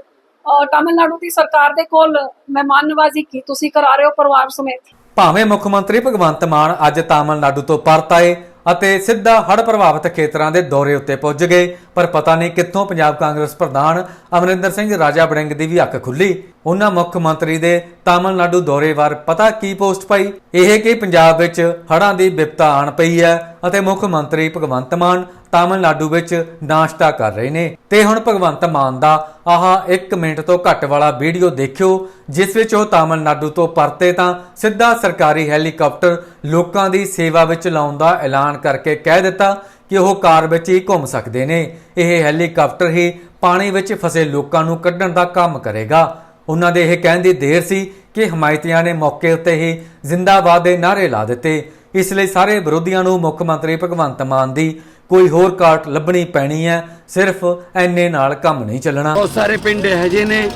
ਤਾਮਿਲਨਾਡੂ ਦੀ ਸਰਕਾਰ ਦੇ ਕੋਲ ਮਹਿਮਾਨ ਨਵਾਜ਼ੀ ਕੀ? ਤੁਸੀਂ ਕਰਾ ਰਹੇ ਹੋ ਪਰਿਵਾਰ ਸਮੇਤ। ਭਾਵੇਂ ਮੁੱਖ ਮੰਤਰੀ ਭਗਵੰਤ ਮਾਨ ਅੱਜ ਤਾਮਿਲਨਾਡੂ ਤੋਂ ਪਰਤ ਆਏ ਅਤੇ ਸਿੱਧਾ ਹੜ੍ਹ ਪ੍ਰਭਾਵਿਤ ਖੇਤਰਾਂ ਦੇ ਦੌਰੇ ਉੱਤੇ ਪੁੱਜ ਗਏ। ਪਰ ਪਤਾ ਨਹੀਂ ਕਿੱਥੋਂ ਪੰਜਾਬ ਕਾਂਗਰਸ ਪ੍ਰਧਾਨ ਅਮਰਿੰਦਰ ਸਿੰਘ ਰਾਜਾ ਬੜਿੰਗ ਦੀ ਵੀ ਅੱਖ ਖੁੱਲੀ ਉਹਨਾਂ ਮੁੱਖ ਮੰਤਰੀ ਦੇ ਤਾਮਿਲਨਾਡੂ ਦੌਰੇ ਵਾਰ ਪਤਾ ਕੀ ਪੋਸਟ ਪਾਈ? ਇਹ ਕਿ ਪੰਜਾਬ ਵਿੱਚ ਹੜ੍ਹਾਂ ਦੀ ਵਿਪਤਾ ਆਣ ਪਈ ਹੈ ਅਤੇ ਮੁੱਖ ਮੰਤਰੀ ਭਗਵੰਤ ਮਾਨ ਤਾਮਿਲਨਾਡੂ ਵਿੱਚ ਨਾਸ਼ਤਾ ਕਰ ਰਹੇ ਨੇ। ਤੇ ਹੁਣ ਭਗਵੰਤ ਮਾਨ ਦਾ ਆਹ 1 ਮਿੰਟ ਤੋਂ ਘੱਟ ਵਾਲਾ ਵੀਡੀਓ ਦੇਖਿਓ, ਜਿਸ ਵਿੱਚ ਉਹ ਤਾਮਿਲਨਾਡੂ ਤੋਂ ਪਰਤੇ ਤਾਂ ਸਿੱਧਾ ਸਰਕਾਰੀ ਹੈਲੀਕਾਪਟਰ ਲੋਕਾਂ ਦੀ ਸੇਵਾ ਵਿੱਚ ਲਾਉਣ ਦਾ ਐਲਾਨ ਕਰਕੇ ਕਹਿ ਦਿੱਤਾ ਕਿ ਉਹ ਕਾਰ ਵਿੱਚ ਹੀ ਘੁੰਮ ਸਕਦੇ ਨੇ। ਇਹ ਹੈਲੀਕਾਪਟਰ ਹੀ ਪਾਣੀ ਵਿੱਚ ਫਸੇ ਲੋਕਾਂ ਨੂੰ ਕੱਢਣ ਦਾ ਕੰਮ ਕਰੇਗਾ। ਉਹਨਾਂ ਦੇ ਇਹ ਕਹਿਣ ਦੀ ਦੇਰ ਸੀ ਕਿ ਹਮਾਇਤੀਆਂ ਨੇ ਮੌਕੇ ਉੱਤੇ ਹੀ ਜ਼ਿੰਦਾਬਾਦ ਦੇ ਨਾਅਰੇ ਲਾ ਦਿੱਤੇ। ਇਸ ਲਈ ਸਾਰੇ ਵਿਰੋਧੀਆਂ ਨੂੰ ਮੁੱਖ ਮੰਤਰੀ ਭਗਵੰਤ ਮਾਨ ਦੀ ਕੋਈ ਹੋਰ ਕਾਟ ਲੱਭਣੀ ਪੈਣੀ ਹੈ, ਸਿਰਫ ਐਨੇ ਨਾਲ ਕੰਮ ਨਹੀਂ ਚੱਲਣਾ। ਬਹੁਤ ਸਾਰੇ ਪਿੰਡ ਇਹੋ ਜਿਹੇ ਨੇ,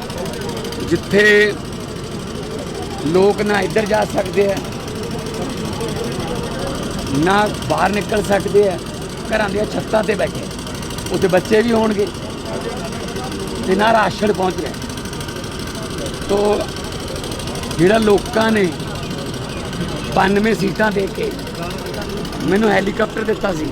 ਜਿੱਥੇ ਲੋਕ ਨਾ ਇੱਧਰ ਜਾ ਸਕਦੇ ਆ, ਨਾ ਬਾਹਰ ਨਿਕਲ ਸਕਦੇ ਆ, ਘਰਾਂ ਦੀਆਂ ਛੱਤਾਂ ਤੇ ਬੈਠੇ। ਉੱਥੇ ਬੱਚੇ ਵੀ ਹੋਣਗੇ ਤੇ ਨਾ ਰਾਸ਼ਨ ਪਹੁੰਚ ਰਿਹਾ। ਤੋ ਜਿਹੜਾ ਲੋਕਾਂ ਨੇ 92 ਸੀਟਾਂ ਦੇ ਕੇ ਮੈਨੂੰ ਹੈਲੀਕਾਪਟਰ ਦਿੱਤਾ ਸੀ